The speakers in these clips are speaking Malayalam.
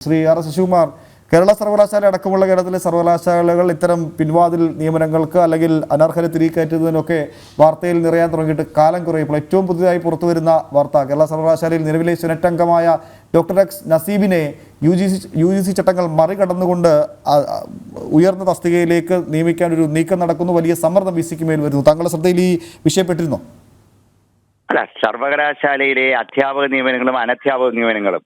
ശ്രീ ആർ എസ് ശിവകുമാർ കേരള സർവകലാശാല അടക്കമുള്ള കേരളത്തിലെ സർവകലാശാലകൾ ഇത്തരം പിൻവാതിൽ നിയമനങ്ങൾക്ക് അല്ലെങ്കിൽ അനർഹരെ തിരികെയറ്റുന്നതിനൊക്കെ വാർത്തയിൽ നിറയാൻ തുടങ്ങിയിട്ട് കാലം കുറയപ്പോൾ ഏറ്റവും പുതിയതായി പുറത്തു വരുന്ന വാർത്ത കേരള സർവകലാശാലയിൽ നിലവിലെ സെനറ്റ് അംഗമായ doctor X നസീബിനെ U G C U G C ചട്ടങ്ങൾ മറികടന്നുകൊണ്ട് ഉയർന്ന തസ്തികയിലേക്ക് നിയമിക്കാൻ ഒരു നീക്കം നടക്കുന്നു വലിയ സമ്മർദ്ദം വി സിക്ക് മേൽ വരുന്നു. താങ്കളുടെ ശ്രദ്ധയിൽ ഈ വിഷയപ്പെട്ടിരുന്നോ? അല്ല സർവകലാശാലയിലെ അധ്യാപക നിയമനങ്ങളും അനധ്യാപക നിയമനങ്ങളും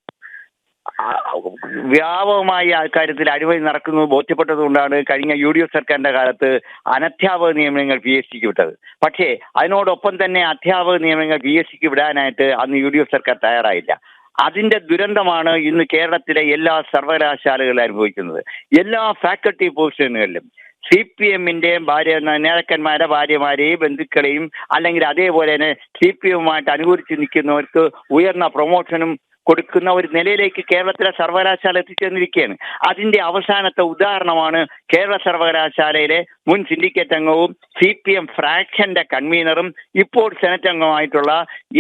വ്യാപകമായി ആ കാര്യത്തിൽ അഴിമതി നടക്കുന്നത് ബോധ്യപ്പെട്ടതുകൊണ്ടാണ് കഴിഞ്ഞ യു ഡി എഫ് സർക്കാരിന്റെ കാലത്ത് അനധ്യാപക നിയമനങ്ങൾ പി എസ് സിക്ക് വിട്ടത്. പക്ഷേ അതിനോടൊപ്പം തന്നെ അധ്യാപക നിയമനങ്ങൾ പി എസ് സിക്ക് വിടാനായിട്ട് അന്ന് യു ഡി എഫ് സർക്കാർ തയ്യാറായില്ല. അതിന്റെ ദുരന്തമാണ് ഇന്ന് കേരളത്തിലെ എല്ലാ സർവകലാശാലകളും അനുഭവിക്കുന്നത്. എല്ലാ ഫാക്കൽറ്റി പൊസിഷനുകളിലും സി പി എമ്മിന്റെയും ഭാര്യ നേതാക്കന്മാരുടെ ഭാര്യമാരെയും ബന്ധുക്കളെയും അല്ലെങ്കിൽ അതേപോലെ തന്നെ സി പി എമ്മുമായിട്ട് അനുകൂലിച്ച് നിൽക്കുന്നവർക്ക് ഉയർന്ന പ്രൊമോഷനും കൊടുക്കുന്ന ഒരു നിലയിലേക്ക് കേരളത്തിലെ സർവകലാശാല എത്തിച്ചേർന്നിരിക്കുകയാണ്. അതിന്റെ അവസാനത്തെ ഉദാഹരണമാണ് കേരള സർവകലാശാലയിലെ മുൻ സിൻഡിക്കേറ്റ് അംഗവും സി പി എം ഫ്രാക്ഷന്റെ കൺവീനറും ഇപ്പോൾ സെനറ്റ് അംഗമായിട്ടുള്ള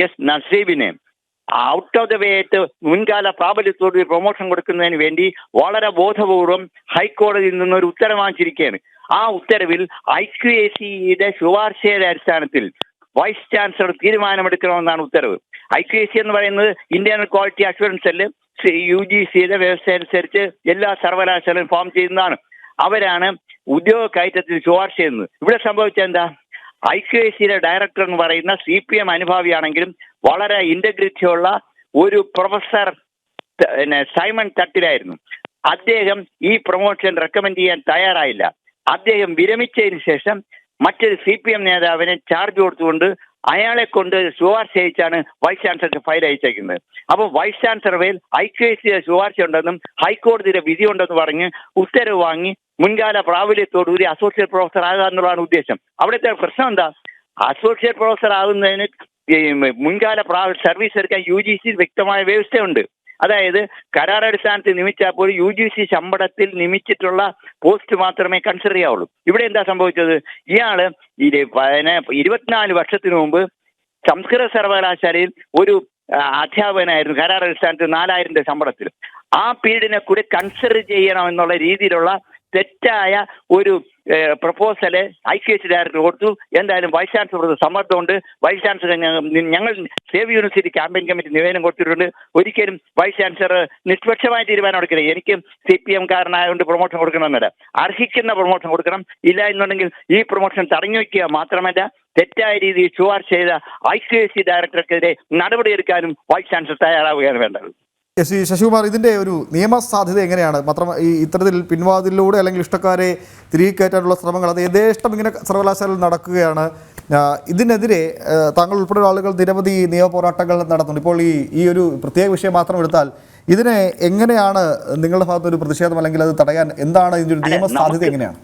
എസ് നസീബിനെ. ഔട്ട് ഓഫ് ദ വേ ആയിട്ട് മുൻകാല പ്രാബല്യത്തോട് പ്രൊമോഷൻ കൊടുക്കുന്നതിന് വേണ്ടി വളരെ ബോധപൂർവം ഹൈക്കോടതിയിൽ നിന്ന് ഒരു വാങ്ങിച്ചിരിക്കുകയാണ്. ആ ഉത്തരവിൽ ഐ ക്യു എ സിയുടെ ശുപാർശയുടെ അടിസ്ഥാനത്തിൽ വൈസ് ചാൻസലർ തീരുമാനമെടുക്കണമെന്നാണ് ഉത്തരവ്. ഐ ക്യു എ സി എന്ന് പറയുന്നത് ഇന്ത്യൻ ക്വാളിറ്റി അഷുറൻസ് അല്ല? യു ജി സിയുടെ വ്യവസ്ഥ അനുസരിച്ച് എല്ലാ സർവകലാശാലയും ഫോം ചെയ്യുന്നതാണ്. അവരാണ് ഉദ്യോഗ കയറ്റത്തിൽ ശുപാർശ ചെയ്യുന്നത്. ഇവിടെ സംഭവിച്ച എന്താ? ഐ ക്യു എ സിയുടെ ഡയറക്ടർ എന്ന് പറയുന്ന സി പി എം അനുഭാവിയാണെങ്കിലും വളരെ ഇന്റഗ്രിറ്റി ഉള്ള ഒരു പ്രൊഫസർ സൈമൺ തട്ടിലായിരുന്നു. അദ്ദേഹം ഈ പ്രൊമോഷൻ റെക്കമെൻഡ് ചെയ്യാൻ തയ്യാറായില്ല. അദ്ദേഹം വിരമിച്ചതിന് ശേഷം മറ്റൊരു സി പി എം നേതാവിനെ ചാർജ് കൊടുത്തുകൊണ്ട് അയാളെ കൊണ്ട് ശുപാർശ അയച്ചാണ് വൈസ് ചാൻസലർക്ക് ഫയൽ അയച്ചേക്കുന്നത്. അപ്പോൾ വൈസ് ചാൻസലർ വേൽ ഐ ക്യു എസ് ശുപാർശ ഉണ്ടെന്നും ഹൈക്കോടതിയുടെ വിധി ഉണ്ടെന്ന് പറഞ്ഞ് ഉത്തരവ് വാങ്ങി മുൻകാല പ്രാബല്യത്തോടുകൂടി അസോസിയേറ്റ് പ്രൊഫസർ ആകുക എന്നുള്ളതാണ് ഉദ്ദേശം. അവിടുത്തെ പ്രശ്നം എന്താ? അസോസിയേറ്റ് പ്രൊഫസർ ആകുന്നതിന് മുൻകാല പ്രാ സർവീസ് എടുക്കാൻ യു ജി സി വ്യക്തമായ വ്യവസ്ഥയുണ്ട്. അതായത് കരാറടിസ്ഥാനത്തിൽ നിയമിച്ചാൽ പോലും യു ജി സി ശമ്പളത്തിൽ നിയമിച്ചിട്ടുള്ള പോസ്റ്റ് മാത്രമേ കൺസിഡർ ചെയ്യാവുള്ളൂ. ഇവിടെ എന്താ സംഭവിച്ചത്? ഇയാൾ ഇരുപത്തിനാല് വർഷത്തിന് മുമ്പ് സംസ്കൃത സർവകലാശാലയിൽ ഒരു അധ്യാപകനായിരുന്നു കരാർ അടിസ്ഥാനത്തിൽ നാലായിരം ശമ്പളത്തിൽ. ആ പീരീഡിനെ കൂടി കൺസിഡർ ചെയ്യണം എന്നുള്ള രീതിയിലുള്ള തെറ്റായ ഒരു proposal I C H director കൊടുത്തു. എന്തായാലും വൈസ് ചാൻസലർ സമ്മർദ്ദമുണ്ട്. വൈസ് ചാൻസലർ ഞങ്ങൾ- സേവ് യൂണിവേഴ്സിറ്റി ക്യാമ്പയിൻ കമ്മിറ്റി നിവേദനം കൊടുത്തിട്ടുണ്ട്. ഒരിക്കലും വൈസ് ചാൻസലർ നിഷ്പക്ഷമായ തീരുമാനം എടുക്കരുത്. എനിക്ക് സി പി എം കാരനായതുകൊണ്ട് പ്രൊമോഷൻ കൊടുക്കണമെന്നില്ല. അർഹിക്കുന്ന പ്രൊമോഷൻ കൊടുക്കണം. ഇല്ല എന്നുണ്ടെങ്കിൽ ഈ പ്രൊമോഷൻ തടഞ്ഞു വയ്ക്കുക മാത്രമല്ല തെറ്റായ രീതിയിൽ ശുപാർശ ചെയ്ത ഐ സി എസ് സി ഡയറക്ടർക്കെതിരെ നടപടിയെടുക്കാനും വൈസ് ചാൻസലർ തയ്യാറാവുകയാണ് വേണ്ടത്. എസ് സി ശശികുമാർ ഇതിന്റെ ഒരു നിയമസാധ്യത എങ്ങനെയാണ്? മാത്രം ഈ ഇത്തരത്തിൽ പിൻവാതിലൂടെ അല്ലെങ്കിൽ ഇഷ്ടക്കാരെ തിരികെ കയറ്റാനുള്ള ശ്രമങ്ങൾ അത് യഥേഷ്ടം ഇങ്ങനെ സർവകലാശാലയിൽ നടക്കുകയാണ്. ഇതിനെതിരെ താങ്കൾ ഉൾപ്പെടെയുള്ള ആളുകൾ നിരവധി നിയമ പോരാട്ടങ്ങൾ നടത്തുന്നുണ്ട്. ഇപ്പോൾ ഈ ഈ ഒരു പ്രത്യേക വിഷയം മാത്രം എടുത്താൽ ഇതിനെ എങ്ങനെയാണ് നിങ്ങളുടെ ഭാഗത്ത് ഒരു പ്രതിഷേധം അല്ലെങ്കിൽ അത് തടയാൻ എന്താണ് ഇതിന്റെ ഒരു നിയമസാധ്യത നിയമ സാധ്യത എങ്ങനെയാണ്?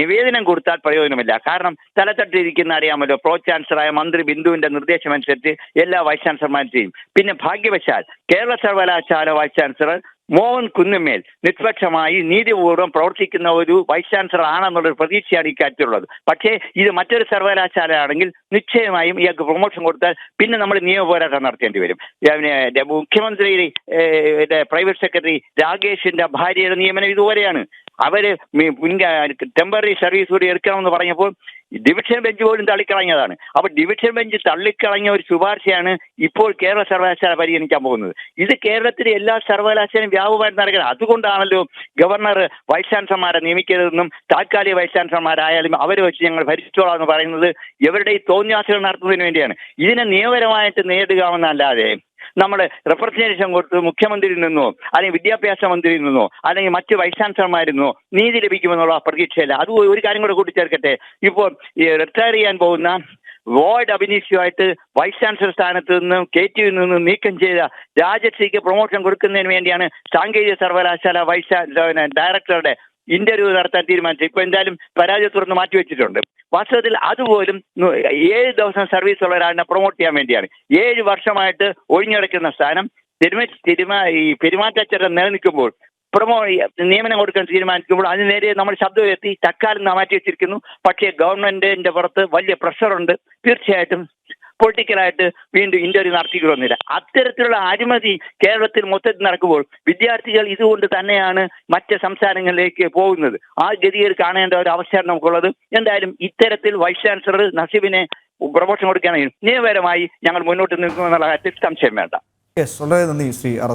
നിവേദനം കൊടുത്താൽ പ്രയോജനമില്ല. കാരണം തലത്തട്ടിരിക്കുന്ന അറിയാമല്ലോ പ്രോ ചാൻസലറായ മന്ത്രി ബിന്ദുവിന്റെ നിർദ്ദേശമനുസരിച്ച് എല്ലാ വൈസ് ചാൻസലർമാരും ചെയ്യും. പിന്നെ ഭാഗ്യവശാൽ കേരള സർവകലാശാല വൈസ് ചാൻസലർ മോഹൻ കുന്നുമേൽ നിഷ്പക്ഷമായി നീതിപൂർവം പ്രവർത്തിക്കുന്ന ഒരു വൈസ് ചാൻസലർ ആണെന്നുള്ളൊരു പ്രതീക്ഷയാണ് ഈ കാര്യത്തിലുള്ളത്. പക്ഷേ ഇത് മറ്റൊരു സർവകലാശാല ആണെങ്കിൽ നിശ്ചയമായും ഇയാൾക്ക് പ്രൊമോഷൻ കൊടുത്താൽ പിന്നെ നമ്മൾ നിയമ പോരാട്ടം നടത്തേണ്ടി വരും. മുഖ്യമന്ത്രി പ്രൈവറ്റ് സെക്രട്ടറി രാകേഷിന്റെ ഭാര്യയുടെ നിയമനം ഇതുപോലെയാണ്. അവർ ടെമ്പററി സർവീസ് കൂടി എടുക്കണമെന്ന് പറഞ്ഞപ്പോൾ ഡിവിഷൻ ബെഞ്ച് പോലും തള്ളിക്കളഞ്ഞതാണ്. അപ്പൊ ഡിവിഷൻ ബെഞ്ച് തള്ളിക്കളഞ്ഞ ഒരു ശുപാർശയാണ് ഇപ്പോൾ കേരള സർവകലാശാല പരിഗണിക്കാൻ പോകുന്നത്. ഇത് കേരളത്തിലെ എല്ലാ സർവകലാശാലയും വ്യാപകമായിട്ട് നടക്കുന്നത്. അതുകൊണ്ടാണല്ലോ ഗവർണർ വൈസ് ചാൻസലർമാരെ നിയമിക്കരുതെന്നും താൽക്കാലിക വൈസ് ചാൻസലർമാരായാലും അവരെ വെച്ച് ഞങ്ങൾ ഭരിച്ചോളാം എന്ന് പറയുന്നത് ഇവരുടെ ഈ തോന്നിയാസകൾ നടത്തുന്നതിന് വേണ്ടിയാണ്. ഇതിനെ നിയമപരമായിട്ട് നേരിടുകയെന്നല്ലാതെ നമ്മൾ റെപ്രസെന്റേഷൻ കൊടുത്ത് മുഖ്യമന്ത്രിയിൽ നിന്നോ അല്ലെങ്കിൽ വിദ്യാഭ്യാസ മന്ത്രിയിൽ നിന്നോ അല്ലെങ്കിൽ മറ്റ് വൈസ് ചാൻസലർമാരിൽ നിന്നോ നീതി ലഭിക്കുമെന്നുള്ള പ്രതീക്ഷയില്ല. അത് ഒരു കാര്യം കൂടെ കൂട്ടിച്ചേർക്കട്ടെ. ഇപ്പോൾ റിട്ടയർ ചെയ്യാൻ പോകുന്ന വാർഡ് അഭിനീഷുമായിട്ട് വൈസ് ചാൻസലർ സ്ഥാനത്ത് നിന്നും കെ ടി നിന്ന് നീക്കം ചെയ്ത രാജശ്രീക്ക് പ്രൊമോഷൻ കൊടുക്കുന്നതിന് വേണ്ടിയാണ് സാങ്കേതിക സർവകലാശാല വൈസ് ഡയറക്ടറുടെ ഇന്റർവ്യൂ നടത്താൻ തീരുമാനിച്ചു. ഇപ്പൊ എന്തായാലും പരാജയത്തുറന്ന് മാറ്റിവെച്ചിട്ടുണ്ട് വാസ്തവത്തിൽ അതുപോലും ഏഴ് ദിവസം സർവീസ് ഉള്ള ഒരാളിനെ പ്രൊമോട്ട് ചെയ്യാൻ വേണ്ടിയാണ്. ഏഴ് വർഷമായിട്ട് ഒഴിഞ്ഞടക്കുന്ന സ്ഥാനം തിരുമ ഈ പെരുമാറ്റച്ചട്ടം നിലനിൽക്കുമ്പോൾ പ്രമോ നിയമനം കൊടുക്കാൻ തീരുമാനിക്കുമ്പോൾ അതിന് നേരെ നമ്മൾ ശബ്ദം ഉയർത്തി തക്കാലം മാറ്റി വെച്ചിരിക്കുന്നു. പക്ഷേ ഗവൺമെന്റിന്റെ പുറത്ത് വലിയ പ്രഷറുണ്ട് തീർച്ചയായിട്ടും പൊളിറ്റിക്കലായിട്ട് വീണ്ടും ഇന്റർവ്യൂ നടത്തിക്കൊള്ളുന്നില്ല അത്തരത്തിലുള്ള അഴിമതി കേരളത്തിൽ മൊത്തത്തിൽ നടക്കുമ്പോൾ വിദ്യാർത്ഥികൾ ഇതുകൊണ്ട് തന്നെയാണ് മറ്റ് സംസ്ഥാനങ്ങളിലേക്ക് പോകുന്നത്. ആ ഗതിയിൽ കാണേണ്ട ഒരു അവസ്ഥയാണ് നമുക്കുള്ളത്. എന്തായാലും ഇത്തരത്തിൽ വൈസ് ചാൻസലർ നസീബിനെ പ്രമോഷൻ കൊടുക്കുകയാണെങ്കിൽ നിയമപരമായി ഞങ്ങൾ മുന്നോട്ട് നിൽക്കുമെന്നുള്ള കാര്യത്തിൽ സംശയം വേണ്ട. വളരെ നന്ദി ശ്രീ ആർ